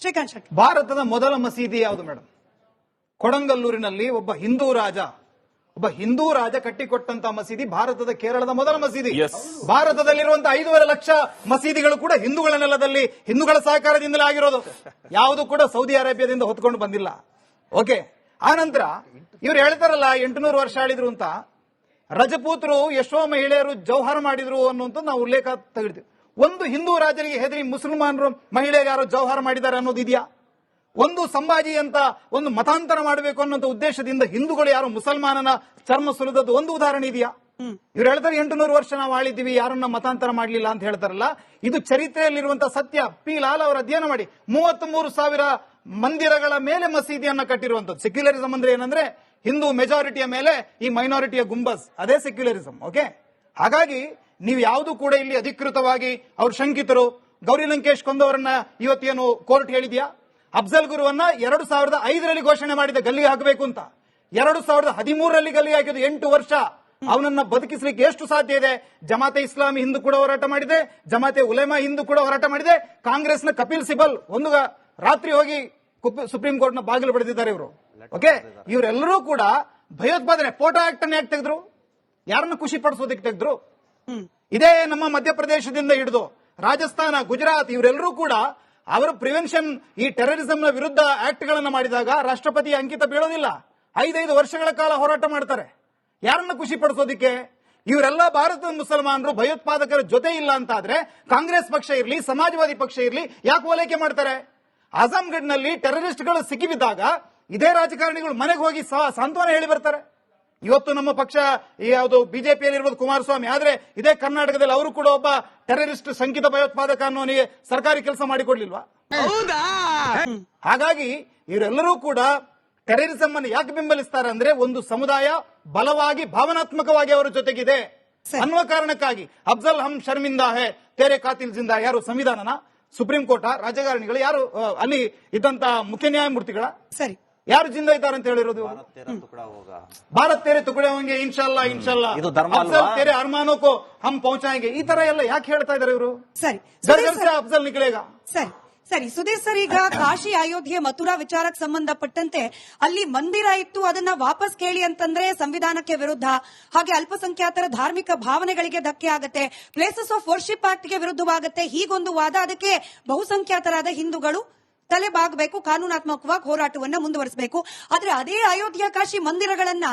ಶ್ರೀಕಾಂತ್ ಶೆಟ್ಟಿ. ಭಾರತದ ಮೊದಲ ಮಸೀದಿ ಯಾವುದು ಮೇಡಮ್ ಕೊಡಂಗಲ್ಲೂರಿನಲ್ಲಿ ಒಬ್ಬ ಹಿಂದೂ ರಾಜ ಒಬ್ಬ ಹಿಂದೂ ರಾಜ ಕಟ್ಟಿಕೊಟ್ಟಂತ ಮಸೀದಿ ಭಾರತದ ಕೇರಳದ ಮೊದಲ ಮಸೀದಿ. ಭಾರತದಲ್ಲಿರುವಂತಹ ಐದೂವರೆ ಲಕ್ಷ ಮಸೀದಿಗಳು ಕೂಡ ಹಿಂದೂಗಳ ನೆಲದಲ್ಲಿ ಹಿಂದೂಗಳ ಸಹಕಾರದಿಂದಲೇ ಆಗಿರೋದು. ಯಾವುದು ಕೂಡ ಸೌದಿ ಅರೇಬಿಯಾದಿಂದ ಹೊತ್ಕೊಂಡು ಬಂದಿಲ್ಲ. ಓಕೆ ಆನಂತರ ಇವ್ರು ಹೇಳ್ತಾರಲ್ಲ ಎಂಟುನೂರು ವರ್ಷ ಆಳಿದ್ರು ಅಂತ. ರಜಪೂತರು ಎಷ್ಟೋ ಮಹಿಳೆಯರು ಜೌಹರ ಮಾಡಿದ್ರು ಅನ್ನುವಂತ ನಾವು ಉಲ್ಲೇಖ ತೆಗೆದ್ವಿ ಒಂದು ಹಿಂದೂ ರಾಜರಿಗೆ ಹೆದರಿ ಮುಸಲ್ಮಾನರು ಮಹಿಳೆಗೆ ಯಾರೋ ಜೌಹಾರ ಮಾಡಿದ್ದಾರೆ ಅನ್ನೋದು ಇದೆಯಾ? ಒಂದು ಸಂಭಾಜಿ ಅಂತ ಒಂದು ಮತಾಂತರ ಮಾಡಬೇಕು ಅನ್ನೋ ಉದ್ದೇಶದಿಂದ ಹಿಂದೂಗಳು ಯಾರು ಮುಸಲ್ಮಾನನ ಚರ್ಮ ಸುಲಿದದ್ದು ಒಂದು ಉದಾಹರಣೆ ಇದೆಯಾ? ಇವ್ರು ಹೇಳ್ತಾರೆ ಎಂಟುನೂರು ವರ್ಷ ನಾವು ಆಳಿದ್ದೀವಿ ಯಾರನ್ನ ಮತಾಂತರ ಮಾಡಲಿಲ್ಲ ಅಂತ ಹೇಳ್ತಾರಲ್ಲ? ಇದು ಚರಿತ್ರೆಯಲ್ಲಿರುವಂತಹ ಸತ್ಯ. ಪಿ ಲಾಲ್ ಅವರ ಅಧ್ಯಯನ ಮಾಡಿ. ಮೂವತ್ತ್ ಮೂರು ಸಾವಿರ ಮಂದಿರಗಳ ಮೇಲೆ ಮಸೀದಿಯನ್ನ ಕಟ್ಟಿರುವಂತದ್ದು ಸೆಕ್ಯುಲರಿಸಂ ಅಂದ್ರೆ ಏನಂದ್ರೆ ಹಿಂದೂ ಮೆಜಾರಿಟಿಯ ಮೇಲೆ ಈ ಮೈನಾರಿಟಿಯ ಗುಂಬಸ್. ಅದೇ ಸೆಕ್ಯುಲರಿಸಂ ಓಕೆ ಹಾಗಾಗಿ ನೀವು ಯಾವುದು ಕೂಡ ಇಲ್ಲಿ ಅಧಿಕೃತವಾಗಿ ಅವರು ಶಂಕಿತರು. ಗೌರಿ ಲಂಕೇಶ್ ಕೊಂದವರನ್ನ ಇವತ್ತೇನು ಕೋರ್ಟ್ ಹೇಳಿದ್ಯಾ? ಅಫ್ಜಲ್ ಗುರುವನ್ನ ಎರಡು ಸಾವಿರದ ಐದರಲ್ಲಿ ಘೋಷಣೆ ಮಾಡಿದ ಗಲ್ಲಿಗೆ ಹಾಕಬೇಕು ಅಂತ. ಎರಡು ಸಾವಿರದ ಹದಿಮೂರರಲ್ಲಿ ಗಲ್ಲಿ ಹಾಕಿದ್ದು ಎಂಟು ವರ್ಷ. ಅವನನ್ನ ಬದುಕಿಸಲಿಕ್ಕೆ ಎಷ್ಟು ಸಾಧ್ಯ ಇದೆ? ಜಮಾತೆ ಇಸ್ಲಾಮಿ ಹಿಂದೂ ಕೂಡ ಹೋರಾಟ ಮಾಡಿದೆ. ಜಮಾತೆ ಉಲೇಮಾ ಹಿಂದೂ ಕೂಡ ಹೋರಾಟ ಮಾಡಿದೆ. ಕಾಂಗ್ರೆಸ್ನ ಕಪಿಲ್ ಸಿಬಲ್ ಒಂದು ರಾತ್ರಿ ಹೋಗಿ ಸುಪ್ರೀಂ ಕೋರ್ಟ್ನ ಬಾಗಿಲು ಪಡೆದಿದ್ದಾರೆ ಇವರು. ಓಕೆ? ಇವರೆಲ್ಲರೂ ಕೂಡ ಭಯೋತ್ಪಾದನೆ ಫೋಟೋ ಆಕ್ಟ್ ಅನ್ನ ಯಾಕೆ ತೆಗೆದ್ರು? ಯಾರನ್ನ ಖುಷಿ ಪಡಿಸೋದಕ್ಕೆ ತೆಗೆದ್ರು? ಇದೇ ನಮ್ಮ ಮಧ್ಯಪ್ರದೇಶದಿಂದ ಹಿಡಿದು ರಾಜಸ್ಥಾನ, ಗುಜರಾತ್ ಇವರೆಲ್ಲರೂ ಕೂಡ ಅವರು ಪ್ರಿವೆನ್ಷನ್ ಈ ಟೆರರಿಸಂನ ವಿರುದ್ಧ ಆಕ್ಟ್ ಗಳನ್ನ ಮಾಡಿದಾಗ ರಾಷ್ಟ್ರಪತಿ ಅಂಕಿತ ಬೀಳೋದಿಲ್ಲ. ಐದೈದು ವರ್ಷಗಳ ಕಾಲ ಹೋರಾಟ ಮಾಡ್ತಾರೆ. ಯಾರನ್ನ ಖುಷಿ ಪಡಿಸೋದಿಕ್ಕೆ? ಇವರೆಲ್ಲ ಭಾರತದ ಮುಸಲ್ಮಾನರು, ಭಯೋತ್ಪಾದಕರ ಜೊತೆ ಇಲ್ಲ ಅಂತ ಆದ್ರೆ ಕಾಂಗ್ರೆಸ್ ಪಕ್ಷ ಇರಲಿ, ಸಮಾಜವಾದಿ ಪಕ್ಷ ಇರಲಿ, ಯಾಕೆ ಓಲೈಕೆ ಮಾಡ್ತಾರೆ? ಆಜಂಗಢ್ನಲ್ಲಿ ಟೆರರಿಸ್ಟ್ಗಳು ಸಿಕ್ಕಿಬಿದ್ದಾಗ ಇದೇ ರಾಜಕಾರಣಿಗಳು ಮನೆಗೆ ಹೋಗಿ ಸಾಂತ್ವನ ಹೇಳಿ ಬರ್ತಾರೆ. ಇವತ್ತು ನಮ್ಮ ಪಕ್ಷ ಯಾವುದು ಬಿಜೆಪಿಯಲ್ಲಿ ಇರುವುದು ಕುಮಾರಸ್ವಾಮಿ. ಆದ್ರೆ ಇದೇ ಕರ್ನಾಟಕದಲ್ಲಿ ಅವರು ಕೂಡ ಒಬ್ಬ ಟೆರರಿಸ್ಟ್ ಸಂಕಿತ ಭಯೋತ್ಪಾದಕ ಅನ್ನೋನಿಗೆ ಸರ್ಕಾರಿ ಕೆಲಸ ಮಾಡಿಕೊಡ್ಲಿಲ್ವಾ? ಹಾಗಾಗಿ ಇವರೆಲ್ಲರೂ ಕೂಡ ಟೆರರಿಸಂ ಅನ್ನು ಯಾಕೆ ಬೆಂಬಲಿಸ್ತಾರೆ ಅಂದ್ರೆ ಒಂದು ಸಮುದಾಯ ಬಲವಾಗಿ ಭಾವನಾತ್ಮಕವಾಗಿ ಅವರ ಜೊತೆಗಿದೆ. ಅನ್ನುವ ಕಾರಣಕ್ಕಾಗಿ. ಅಫ್ಜಲ್ ಹಮ್ ಶರ್ಮಿಂದ ಹೇ ತೇರೆ ಕಾತಿಲ್ ಜಿಂದಾ ಯಾರು ಸಂವಿಧಾನನ? ಸುಪ್ರೀಂ ಕೋರ್ಟ್ ರಾಜಕಾರಣಿಗಳು ಯಾರು ಅಲ್ಲಿ ಇದ್ದಂತಹ ಮುಖ್ಯ ನ್ಯಾಯಮೂರ್ತಿಗಳ? ಸರಿ. ಯಾರು ಜಿಂದ ಇದ್ದಾರೆ ಅಂತ ಹೇಳಿರೋದು ಭಾರತ್ ತೇರೆ ತುಕಡೆ ಹೋಗಿ. ಇನ್ಶಾಲ್ಲಾ ಇನ್ಶಾಲ್ಲಾ ಇದು ಧರ್ಮ? ತೇರೆ ಅರ್ಮಾನೋಕೋ ಹಮ್ ಪਹੁಂಚಾಯಂಗೆ ಈ ತರ ಎಲ್ಲ ಯಾಕೆ ಹೇಳ್ತಾ ಇದಾರೆ ಇವರು? ಸರಿ. ಅಫಲ್ ಜರ್ ಸರ್- ಅಫ್ಜಲ್ ಸರಿ. ಸರಿ. ಸುಧೀರ್ ಸರ್ ಈಗ ಕಾಶಿ ಅಯೋಧ್ಯೆ ಮಥುರಾ ವಿಚಾರಕ್ಕೆ ಸಂಬಂಧಪಟ್ಟಂತೆ ಅಲ್ಲಿ ಮಂದಿರ ಇತ್ತು ಅದನ್ನ ವಾಪಸ್ ಕೇಳಿ ಅಂತಂದ್ರೆ ಸಂವಿಧಾನಕ್ಕೆ ವಿರುದ್ಧ ಹಾಗೆ ಅಲ್ಪಸಂಖ್ಯಾತರ ಧಾರ್ಮಿಕ ಭಾವನೆಗಳಿಗೆ ಧಕ್ಕೆ ಆಗುತ್ತೆ ಪ್ಲೇಸಸ್ ಆಫ್ ವರ್ಷಿಪ್ ಆಕ್ಟ್ಗೆ ವಿರುದ್ಧವಾಗುತ್ತೆ ಹೀಗೊಂದು ವಾದ. ಅದಕ್ಕೆ ಬಹುಸಂಖ್ಯಾತರಾದ ಹಿಂದೂಗಳು ತಲೆ ಬಾಗಬೇಕು ಕಾನೂನಾತ್ಮಕವಾಗಿ ಹೋರಾಟವನ್ನ ಮುಂದುವರಿಸಬೇಕು. ಆದ್ರೆ ಅದೇ ಅಯೋಧ್ಯ ಕಾಶಿ ಮಂದಿರಗಳನ್ನ,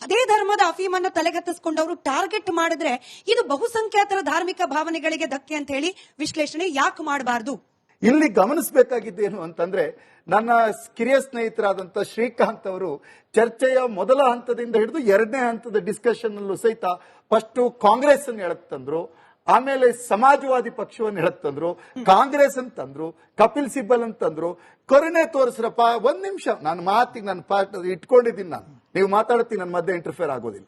ಅದೇ ಧರ್ಮದ ಅಫೀಮನ್ನು ತಲೆಗತ್ತಿಸ್ಕೊಂಡವರು ಟಾರ್ಗೆಟ್ ಮಾಡಿದ್ರೆ ಇದು ಬಹುಸಂಖ್ಯಾತರ ಧಾರ್ಮಿಕ ಭಾವನೆಗಳಿಗೆ ಧಕ್ಕೆ ಅಂತ ಹೇಳಿ ವಿಶ್ಲೇಷಣೆ ಯಾಕೆ ಮಾಡಬಾರದು? ಇಲ್ಲಿ ಗಮನಿಸಬೇಕಾಗಿದ್ದೇನು ಅಂತಂದ್ರೆ, ನನ್ನ ಕಿರಿಯ ಸ್ನೇಹಿತರಾದಂತ ಶ್ರೀಕಾಂತ್ ಅವರು ಚರ್ಚೆಯ ಮೊದಲ ಹಂತದಿಂದ ಹಿಡಿದು ಎರಡನೇ ಹಂತದ ಡಿಸ್ಕಷನ್ ಅಲ್ಲೂ ಸಹಿತ ಫಸ್ಟ್ ಕಾಂಗ್ರೆಸ್ ಅನ್ನು ಎಳತ್ತಂದ್ರು ಆಮೇಲೆ ಸಮಾಜವಾದಿ ಪಕ್ಷವನ್ನು ಹೇಳತ್ತಂದ್ರು ಕಾಂಗ್ರೆಸ್ ಅಂತಂದ್ರು ಕಪಿಲ್ ಸಿಬ್ಬಲ್ ಅಂತಂದ್ರು ಕರುಣೆ ತೋರಿಸ್ರಪ್ಪ, ಒಂದ್ ನಿಮಿಷ, ನಾನು ಮಾತಿಗೆ ನನ್ನ ಪಾರ್ಟ್, ಇಟ್ಕೊಂಡಿದ್ದೀನಿ ನಾನು. ನೀವು ಮಾತಾಡ್ತೀನಿ ನನ್ನ ಮಧ್ಯೆ ಇಂಟರ್ಫೇರ್ ಆಗೋದಿಲ್ಲ.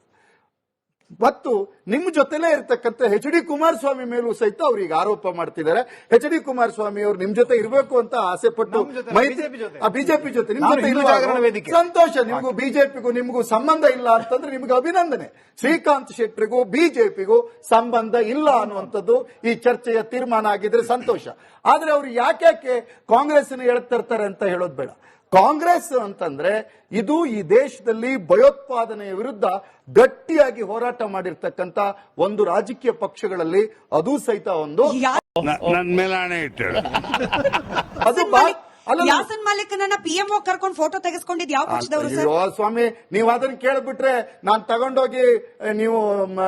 ಮತ್ತು ನಿಮ್ಮ ಜೊತೆಲೇ ಇರತಕ್ಕಂಥ ಎಚ್ ಡಿ ಕುಮಾರಸ್ವಾಮಿ ಮೇಲೂ ಸಹಿತ ಅವ್ರಿಗೆ ಆರೋಪ ಮಾಡ್ತಿದ್ದಾರೆ. ಎಚ್ ಡಿ ಕುಮಾರಸ್ವಾಮಿ ಅವರು ನಿಮ್ ಜೊತೆ ಇರಬೇಕು ಅಂತ ಆಸೆ ಪಟ್ಟು ಬಿಜೆಪಿ ಜೊತೆ. ನಿಮ್ ಜೊತೆ. ಸಂತೋಷ ನಿಮಗೂ ಬಿಜೆಪಿಗೂ ನಿಮಗೂ ಸಂಬಂಧ ಇಲ್ಲ ಅಂತಂದ್ರೆ ನಿಮ್ಗೆ ಅಭಿನಂದನೆ. ಶ್ರೀಕಾಂತ್ ಶೆಟ್ಟರಿಗೂ ಬಿಜೆಪಿಗೂ ಸಂಬಂಧ ಇಲ್ಲ ಅನ್ನುವಂಥದ್ದು ಈ ಚರ್ಚೆಯ ತೀರ್ಮಾನ ಆಗಿದ್ರೆ ಸಂತೋಷ. ಆದ್ರೆ ಅವ್ರು ಯಾಕೆ ಕಾಂಗ್ರೆಸ್ ಹೇಳ್ತಿರ್ತಾರೆ ಅಂತ ಹೇಳೋದು ಬೇಡ. ಕಾಂಗ್ರೆಸ್ ಅಂತಂದ್ರೆ ಇದು ಈ ದೇಶದಲ್ಲಿ ಭಯೋತ್ಪಾದನೆಯ ವಿರುದ್ಧ ಗಟ್ಟಿಯಾಗಿ ಹೋರಾಟ ಮಾಡಿರ್ತಕ್ಕಂತ ಒಂದು ರಾಜಕೀಯ ಪಕ್ಷಗಳಲ್ಲಿ ಅದು ಸಹಿತ ಒಂದು ಯಾ- ನನ್ ಮೇಲೆ ಹಣೆ ಅದು ಯಾಸನ್ ಮಾಲಿಕನನ್ನ ಪಿಎಂಒ ಕರ್ಕೊಂಡು ಫೋಟೋ ತೆಗೆಸ್ಕೊಂಡಿದ್ ಯಾವ ಪಕ್ಷದವರು ಸರ್? ಅಯ್ಯೋ ಸ್ವಾಮಿ ನೀವು ಅದನ್ನ ಕೇಳ್ಬಿಟ್ರೆ ನಾನ್ ತಗೊಂಡೋಗಿ ನೀವು ಮ,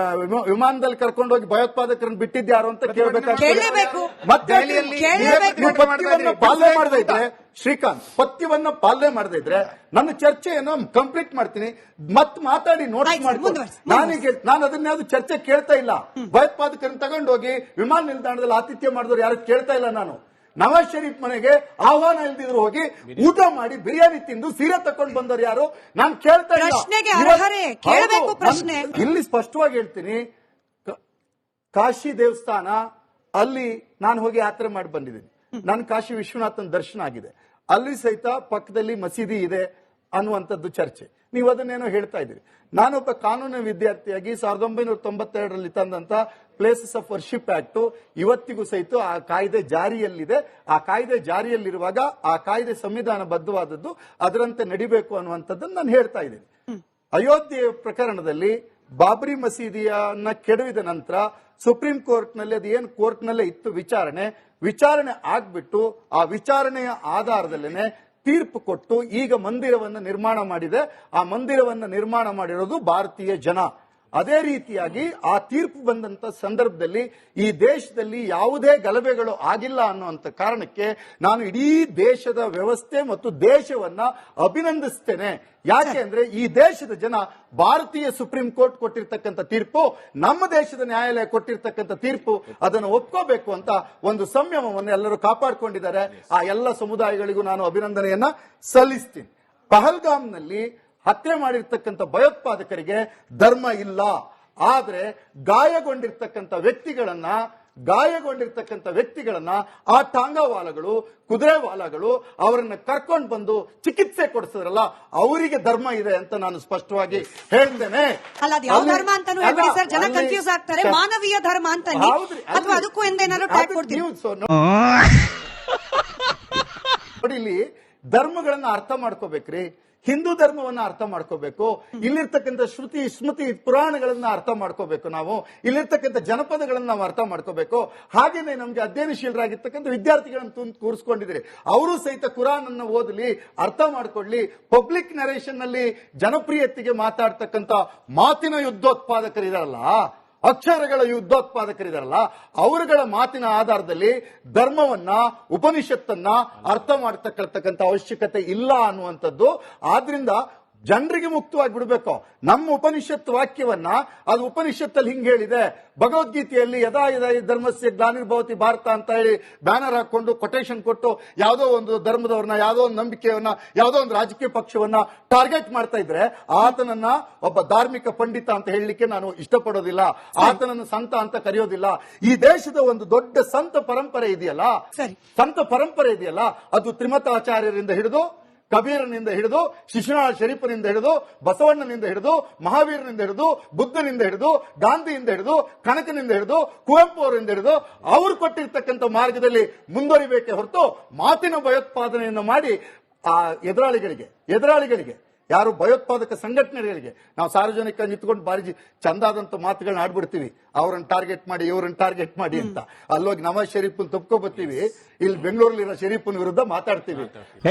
ವಿಮಾನದಲ್ಲಿ ಕರ್ಕೊಂಡೋಗಿ ಭಯೋತ್ಪಾದಕರನ್ನ ಬಿಟ್ಟಿದ್ಯಾರು ಅಂತ ಕೇಳ್ಬೇಕಾಗ್ತದೆ. ಕೇಳಲೇಬೇಕು. ಮತ್ತೆ ದೆಹಲಿಯಲ್ಲಿ ಕೇಳಲೇಬೇಕು. ನೀವು ಪಥ್ಯವನ್ನ ಪಾಲನೆ ಮಾಡದೇ ಇದ್ರೆ ಶ್ರೀಕಾಂತ್ ಪಥ್ಯವನ್ನ ಪಾಲನೆ ಮಾಡದೇ ಇದ್ರೆ ನನ್ನ ಚರ್ಚೆಯನ್ನು ಕಂಪ್ಲೀಟ್ ಮಾಡ್ತೀನಿ. ಮತ್ ಮಾತಾಡಿ ನೋಟ್ ಆಯ್ತು ಸರ್, ಮಾಡ್ಕೊಂಡು ಮುಂದುವರ್ಸಿ, ನಾನೀಗ ನಾನು ಅದನ್ನ ಯಾವ್ದು ಚರ್ಚೆ ಕೇಳ್ತಾ ಇಲ್ಲ. ಭಯೋತ್ಪಾದಕರನ್ನ ತಗೊಂಡೋಗಿ ವಿಮಾನ ನಿಲ್ದಾಣದಲ್ಲಿ ಆತಿಥ್ಯ ಮಾಡಿದವ್ರು ಯಾರು ಕೇಳ್ತಾ ಇಲ್ಲ ನಾನು. ನವಾಜ್ ಶರೀಫ್ ಮನೆಗೆ ಆಹ್ವಾನ ಇಲ್ದಿದ್ರು ಹೋಗಿ ಊಟ ಮಾಡಿ ಬಿರಿಯಾನಿ ತಿಂದು ಸೀರೆ ತಕೊಂಡು ಬಂದವರು ಯಾರು? ನಾನು ಕೇಳ್ತಾ ಪ್ರಶ್ನೆ. ಇಲ್ಲಿ ಸ್ಪಷ್ಟವಾಗಿ ಹೇಳ್ತೀನಿ. ಕಾಶಿ ದೇವಸ್ಥಾನ ಅಲ್ಲಿ ನಾನು ಹೋಗಿ ಯಾತ್ರೆ ಮಾಡಿ ಬಂದಿದ್ದೀನಿ. ನಾನು ಕಾಶಿ ವಿಶ್ವನಾಥನ ದರ್ಶನ ಆಗಿದೆ. ಅಲ್ಲಿ ಸಹಿತ ಪಕ್ಕದಲ್ಲಿ ಮಸೀದಿ ಇದೆ. ಅನ್ನುವಂಥದ್ದು ಚರ್ಚೆ. ನೀವು ಅದನ್ನೇನೋ ಹೇಳ್ತಾ ಇದ್ದೀರಿ. ನಾನೊಬ್ಬ ಕಾನೂನು ವಿದ್ಯಾರ್ಥಿಯಾಗಿ ಸಾವಿರದ ಒಂಬೈನೂರ ತೊಂಬತ್ತೆರಡರಲ್ಲಿ ತಂದಂತ ಪ್ಲೇಸಸ್ ಆಫ್ ವರ್ಷಿಪ್ ಆಕ್ಟ್ ಇವತ್ತಿಗೂ ಸಹಿತ ಆ ಕಾಯ್ದೆ ಜಾರಿಯಲ್ಲಿದೆ. ಆ ಕಾಯ್ದೆ ಜಾರಿಯಲ್ಲಿರುವಾಗ ಆ ಕಾಯ್ದೆ ಸಂವಿಧಾನ ಬದ್ಧವಾದದ್ದು ಅದರಂತೆ ನಡಿಬೇಕು ಅನ್ನುವಂಥದ್ದನ್ನು ನಾನು ಹೇಳ್ತಾ ಇದ್ದೀನಿ. ಅಯೋಧ್ಯೆ ಪ್ರಕರಣದಲ್ಲಿ ಬಾಬ್ರಿ ಮಸೀದಿಯನ್ನ ಕೆಡವಿದ ನಂತರ ಸುಪ್ರೀಂ ಕೋರ್ಟ್ನಲ್ಲಿ ಅದು ಏನು ಕೋರ್ಟ್ ನಲ್ಲೇ ಇತ್ತು ವಿಚಾರಣೆ. ವಿಚಾರಣೆ ಆಗ್ಬಿಟ್ಟು ಆ ವಿಚಾರಣೆಯ ಆಧಾರದಲ್ಲೇನೆ ತೀರ್ಪು ಕೊಟ್ಟು ಈಗ ಮಂದಿರವನ್ನು ನಿರ್ಮಾಣ ಮಾಡಿದೆ. ಆ ಮಂದಿರವನ್ನು ನಿರ್ಮಾಣ ಮಾಡಿರೋದು ಭಾರತೀಯ ಜನ. ಅದೇ ರೀತಿಯಾಗಿ ಆ ತೀರ್ಪು ಬಂದಂತ ಸಂದರ್ಭದಲ್ಲಿ ಈ ದೇಶದಲ್ಲಿ ಯಾವುದೇ ಗಲಭೆಗಳು ಆಗಿಲ್ಲ ಅನ್ನುವಂತ ಕಾರಣಕ್ಕೆ ನಾನು ಇಡೀ ದೇಶದ ವ್ಯವಸ್ಥೆ ಮತ್ತು ದೇಶವನ್ನ ಅಭಿನಂದಿಸ್ತೇನೆ. ಯಾಕೆ ಅಂದ್ರೆ ಈ ದೇಶದ ಜನ ಭಾರತೀಯ ಸುಪ್ರೀಂ ಕೋರ್ಟ್ ಕೊಟ್ಟಿರ್ತಕ್ಕಂಥ ತೀರ್ಪು, ನಮ್ಮ ದೇಶದ ನ್ಯಾಯಾಲಯ ಕೊಟ್ಟಿರ್ತಕ್ಕಂಥ ತೀರ್ಪು, ಅದನ್ನು ಒಪ್ಕೋಬೇಕು ಅಂತ ಒಂದು ಸಂಯಮವನ್ನು ಎಲ್ಲರೂ ಕಾಪಾಡಿಕೊಂಡಿದ್ದಾರೆ. ಆ ಎಲ್ಲ ಸಮುದಾಯಗಳಿಗೂ ನಾನು ಅಭಿನಂದನೆಯನ್ನ ಸಲ್ಲಿಸ್ತೀನಿ. ಪಹಲ್ಗಾಮ್ನಲ್ಲಿ ಹತ್ಯೆ ಮಾಡಿರ್ತಕ್ಕಂಥ ಭಯೋತ್ಪಾದಕರಿಗೆ ಧರ್ಮ ಇಲ್ಲ. ಆದ್ರೆ ಗಾಯಗೊಂಡಿರ್ತಕ್ಕಂಥ ವ್ಯಕ್ತಿಗಳನ್ನ ಗಾಯಗೊಂಡಿರ್ತಕ್ಕಂಥ ವ್ಯಕ್ತಿಗಳನ್ನ ಆ ಟಾಂಗಾವಾಲಗಳು ಕುದುರೆವಾಲಗಳು ಅವರನ್ನ ಕರ್ಕೊಂಡು ಬಂದು ಚಿಕಿತ್ಸೆ ಕೊಡಿಸಿದ್ರಲ್ಲ ಅವರಿಗೆ ಧರ್ಮ ಇದೆ ಅಂತ ನಾನು ಸ್ಪಷ್ಟವಾಗಿ ಹೇಳ್ತೇನೆ. ಅಲ್ಲ ಅದು ಯಾವ ಧರ್ಮ ಅಂತಾನು ಹೇಳ್ಬಿಡಿ ಸರ್. ಜನ ಕನ್ಫ್ಯೂಸ್ ಆಗ್ತಾರೆ. ಮಾನವೀಯ ಧರ್ಮ ಅಂತ ಅಥವಾ ಅದಕ್ಕೂ ನೋಡಿ ಇಲ್ಲಿ ಧರ್ಮಗಳನ್ನ ಅರ್ಥ ಮಾಡ್ಕೋಬೇಕ್ರಿ. ಹಿಂದೂ ಧರ್ಮವನ್ನ ಅರ್ಥ ಮಾಡ್ಕೋಬೇಕು. ಇಲ್ಲಿರ್ತಕ್ಕಂಥ ಶ್ರುತಿ ಸ್ಮೃತಿ ಪುರಾಣಗಳನ್ನ ಅರ್ಥ ಮಾಡ್ಕೋಬೇಕು ನಾವು. ಇಲ್ಲಿರ್ತಕ್ಕಂಥ ಜನಪದಗಳನ್ನ ನಾವು ಅರ್ಥ ಮಾಡ್ಕೋಬೇಕು. ಹಾಗೇನೆ ನಮ್ಗೆ ಅಧ್ಯಯನಶೀಲರಾಗಿರ್ತಕ್ಕಂಥ ವಿದ್ಯಾರ್ಥಿಗಳನ್ನು ತಂದು ಕೂರಿಸ್ಕೊಂಡಿದ್ರಿ ಅವರು ಸಹಿತ ಕುರಾನ್ ಅನ್ನ ಓದಲಿ ಅರ್ಥ ಮಾಡ್ಕೊಳ್ಳಿ. ಪಬ್ಲಿಕ್ ನರೇಷನ್ನಲ್ಲಿ ಜನಪ್ರಿಯತೆಗೆ ಮಾತಾಡ್ತಕ್ಕಂಥ ಮಾತಿನ ಯುದ್ಧೋತ್ಪಾದಕರಿದಾರಲ್ಲ ಅಕ್ಷರಗಳ ಯುದ್ಧೋತ್ಪಾದಕರಿದಾರಲ್ಲ ಅವರುಗಳ ಮಾತಿನ ಆಧಾರದಲ್ಲಿ ಧರ್ಮವನ್ನ ಉಪನಿಷತ್ತನ್ನ ಅರ್ಥ ಮಾಡ್ತಕ್ಕಂಥ ಅವಶ್ಯಕತೆ ಇಲ್ಲ ಅನ್ನುವಂಥದ್ದು. ಆದ್ರಿಂದ ಜನರಿಗೆ ಮುಕ್ತವಾಗಿ ಬಿಡಬೇಕು ನಮ್ಮ ಉಪನಿಷತ್ ವಾಕ್ಯವನ್ನ ಅದು ಉಪನಿಷತ್ತಲ್ಲಿ ಹಿಂಗೆ ಹೇಳಿದೆ. ಭಗವದ್ಗೀತೆಯಲ್ಲಿ ಯದಾ ಯದಾ ಧರ್ಮಸ್ಯ ಜ್ಞಾನಿರ್ಭವತಿ ಭಾರತ ಅಂತ ಹೇಳಿ ಬ್ಯಾನರ್ ಹಾಕೊಂಡು ಕೊಟೇಶನ್ ಕೊಟ್ಟು ಯಾವುದೋ ಒಂದು ಧರ್ಮದವ್ರನ್ನ ಯಾವುದೋ ಒಂದು ನಂಬಿಕೆಯನ್ನ ಯಾವುದೋ ಒಂದು ರಾಜಕೀಯ ಪಕ್ಷವನ್ನ ಟಾರ್ಗೆಟ್ ಮಾಡ್ತಾ ಇದ್ರೆ ಆತನನ್ನ ಒಬ್ಬ ಧಾರ್ಮಿಕ ಪಂಡಿತ ಅಂತ ಹೇಳಲಿಕ್ಕೆ ನಾನು ಇಷ್ಟಪಡೋದಿಲ್ಲ. ಆತನನ್ನು ಸಂತ ಅಂತ ಕರೆಯೋದಿಲ್ಲ. ಈ ದೇಶದ ಒಂದು ದೊಡ್ಡ ಸಂತ ಪರಂಪರೆ ಇದೆಯಲ್ಲ. ಸಂತ ಪರಂಪರೆ ಇದೆಯಲ್ಲ? ಅದು ತ್ರಿಮತಾಚಾರ್ಯರಿಂದ ಹಿಡಿದು ಕಬೀರನಿಂದ ಹಿಡಿದು, ಶಿಶುನಾಳ ಶರೀಫನಿಂದ ಹಿಡಿದು, ಬಸವಣ್ಣನಿಂದ ಹಿಡಿದು, ಮಹಾವೀರನಿಂದ ಹಿಡಿದು, ಬುದ್ಧನಿಂದ ಹಿಡಿದು, ಗಾಂಧಿಯಿಂದ ಹಿಡಿದು, ಕನಕನಿಂದ ಹಿಡಿದು, ಕುವೆಂಪು ಅವರಿಂದ ಹಿಡಿದು, ಅವರು ಕೊಟ್ಟಿರ್ತಕ್ಕಂಥ ಮಾರ್ಗದಲ್ಲಿ ಮುಂದುವರಿಬೇಕೆ ಹೊರತು ಮಾತಿನ ಭಯೋತ್ಪಾದನೆಯನ್ನು ಮಾಡಿ ಆ ಎದುರಾಳಿಗಳಿಗೆ ಎದುರಾಳಿಗಳಿಗೆ, ಯಾರು ಭಯೋತ್ಪಾದಕ ಸಂಘಟನೆಗಳಿಗೆ, ನಾವು ಸಾರ್ವಜನಿಕ ನಿಂತ್ಕೊಂಡು ಬಾರಿ ಚಂದಾದಂತ ಮಾತುಗಳನ್ನ ಆಡ್ಬಿಡ್ತೀವಿ. ಅವ್ರನ್ನ ಟಾರ್ಗೆಟ್ ಮಾಡಿ, ಇವ್ರನ್ನ ಟಾರ್ಗೆಟ್ ಮಾಡಿ ಅಂತ. ಅಲ್ಲೋಗಿ ನವಾಜ್ ಶರೀಫ್ ತುಪ್ಕೊ ಬರ್ತೀವಿ. ಇಲ್ಲಿ ಬೆಂಗಳೂರಲ್ಲಿರೋ ಶರೀಫ್ ವಿರುದ್ಧ ಮಾತಾಡ್ತೀವಿ.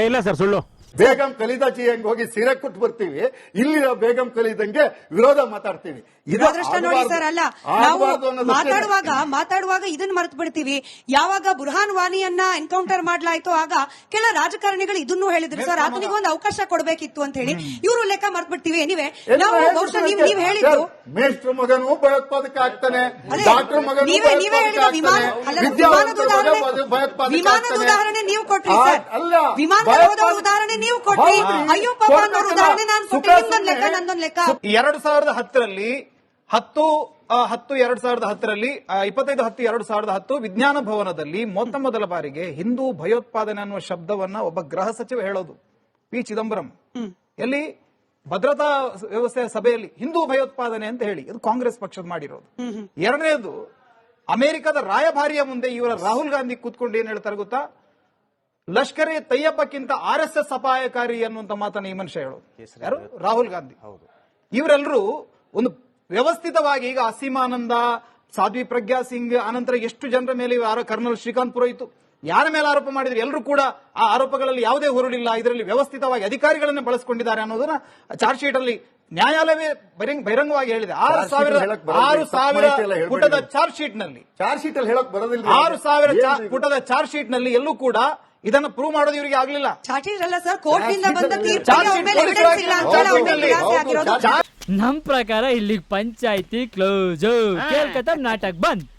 ಇಲ್ಲ ಸರ್, ಸುಳ್ಳು. ಬೇಗಂ ಕಲಿದಾಜಿ ಹೆಂಗ್ ಹೋಗಿ ಸೀರೆ ಕೊಟ್ಟು ಬರ್ತೀವಿ ಇಲ್ಲಿ ಬೇಗಂ ಕಲಿದಂಗೆ ವಿರೋಧ ಮಾತಾಡ್ತೀವಿ. ಇದು ದುರದೃಷ್ಟ ನೋಡಿ ಆಗ್ಬಾರ್ದು. ಸರ್ ಅಲ್ಲ ನಾವು ಮಾತಾಡುವಾಗ ಮಾತಾಡುವಾಗ ಇದನ್ನ ಮರೆತು ಬಿಡ್ತೀವಿ. ಯಾವಾಗ ಬುರ್ಹಾನ್ ವಾನಿಯನ್ನ ಎನ್ಕೌಂಟರ್ ಮಾಡ್ಲಾಯ್ತು ಆಗ ಕೆಲ ರಾಜಕಾರಣಿಗಳು ಇದನ್ನು ಹೇಳಿದ್ರು. ಸರ್ ಆತನಿಗೆ ಒಂದು ಅವಕಾಶ ಕೊಡಬೇಕಿತ್ತು ಅಂತ ಹೇಳಿ ಇವರು ಲೆಕ್ಕ ಮರ್ತು ಬಿಡ್ತೀವಿ. ಎನಿವೆ ನಾವು ನೀವು ಹೇಳಿದ್ದು ಮೇಷ್ಟ್ರ ಮಗನು ಭಯೋತ್ಪಾದಕ ಆಗ್ತಾನೆ ಡಾಕ್ಟರ್ ಮಗನು ನೀವೇ ನೀವೇ ಭಯೋತ್ಪಾದಕ ಹೇಳಿದ ವಿಮಾನ ವಿಮಾನದ ಉದಾಹರಣೆ ವಿಮಾನದ ನೀವು ಕೊಟ್ರಿ ಸರ್. ವಿಮಾನದಲ್ಲಿ ಉದಾಹರಣೆ ನೀವು ಕೊಟ್ರಿ. ಅಯ್ಯೋ ಪಾಪ ಅನ್ನೋರು ಉದಾಹರಣೆ ನಾನು ಕೊಟ್ಟಿ ನಿಮ್ದೊಂದ್ ಲೆಕ್ಕ ನಂದೊಂದು ಲೆಕ್ಕ. ಎರಡು ಸಾವಿರದ ಹತ್ತರಲ್ಲಿ ಹತ್ತು ಹತ್ತು ಎರಡ್ ಸಾವಿರದ ಹತ್ತರಲ್ಲಿ ಇಪ್ಪತ್ತೈದು ಹತ್ತು ಎರಡ್ ಸಾವಿರದ ಹತ್ತು ವಿಜ್ಞಾನ ಭವನದಲ್ಲಿ ಮೊತ್ತ ಮೊದಲ ಬಾರಿಗೆ ಹಿಂದೂ ಭಯೋತ್ಪಾದನೆ ಅನ್ನುವ ಶಬ್ದವನ್ನ ಒಬ್ಬ ಗೃಹ ಸಚಿವ ಹೇಳೋದು. ಪಿ. ಚಿದಂಬರಂ. ಎಲ್ಲಿ? ಭದ್ರತಾ ವ್ಯವಸ್ಥೆಯ ಸಭೆಯಲ್ಲಿ ಹಿಂದೂ ಭಯೋತ್ಪಾದನೆ ಅಂತ ಹೇಳಿ. ಇದು ಕಾಂಗ್ರೆಸ್ ಪಕ್ಷದ ಮಾಡಿರೋದು. ಎರಡನೇದು ಅಮೆರಿಕದ ರಾಯಭಾರಿಯ ಮುಂದೆ ಇವರ ರಾಹುಲ್ ಗಾಂಧಿ ಕೂತ್ಕೊಂಡು ಏನ್ ಹೇಳ್ತಾರೆ ಗೊತ್ತಾ? ಲಷ್ಕರ್ ಎ ತಯ್ಯಪ್ಪಕ್ಕಿಂತ ಆರ್ ಎಸ್ ಎಸ್ ಅಪಾಯಕಾರಿ ಅನ್ನುವಂತ ಮಾತನ್ನ ಈ ಮನುಷ್ಯ ಹೇಳೋದು ಯಾರು? ರಾಹುಲ್ ಗಾಂಧಿ. ಇವರೆಲ್ಲರೂ ಒಂದು ವ್ಯವಸ್ಥಿತವಾಗಿ ಈಗ ಅಸೀಮಾನಂದ ಸಾಧ್ವಿ ಪ್ರಜ್ಞಾ ಸಿಂಗ್ ಅನಂತರ ಎಷ್ಟು ಜನರ ಮೇಲೆ ಕರ್ನಲ್ ಶ್ರೀಕಾಂತ್ ಇತ್ತು ಯಾರ ಮೇಲೆ ಆರೋಪ ಮಾಡಿದ್ರು? ಎಲ್ಲರೂ ಕೂಡ ಆ ಆರೋಪಗಳಲ್ಲಿ ಯಾವುದೇ ಹೊರಡಿಲ್ಲ. ಇದರಲ್ಲಿ ವ್ಯವಸ್ಥಿತವಾಗಿ ಅಧಿಕಾರಿಗಳನ್ನ ಬಳಸಿಕೊಂಡಿದ್ದಾರೆ ಅನ್ನೋದನ್ನ ಚಾರ್ಜ್ ಶೀಟ್ ಅಲ್ಲಿ ನ್ಯಾಯಾಲಯವೇ ಬಹಿರಂಗ ಬಹಿರಂಗವಾಗಿ ಹೇಳಿದೆ. ಆರು ಸಾವಿರ ಆರು ಸಾವಿರ. ಪುಟದ ಚಾರ್ಜ್ ಶೀಟ್ನಲ್ಲಿ ಚಾರ್ಜ್ ಶೀಟ್ ಅಲ್ಲಿ ಹೇಳಕ್ ಬರೋದಿಲ್ಲ. ಆರು ಸಾವಿರ? ಪುಟದ ಚಾರ್ಜ್ ಶೀಟ್ನಲ್ಲಿ ಎಲ್ಲೂ ಕೂಡ ಇದನ್ನ ಪ್ರೂವ್ ಮಾಡೋದು ಇವರಿಗೆ ಆಗ್ಲಿಲ್ಲ. ಅಲ್ಲ ಸರ್ ಬಂದ ಚಾರ್ಜ್ ಶೀಟ್ ಹೌದು, ಚಾರ್ಜ್ ನಮ್ ಪ್ರಕಾರ ಇಲ್ಲಿ ಪಂಚಾಯತಿ ಕ್ಲೋಸ್ ಕೇಳ್ಕತ್ತ ನಾಟಕ್ ಬಂದ್.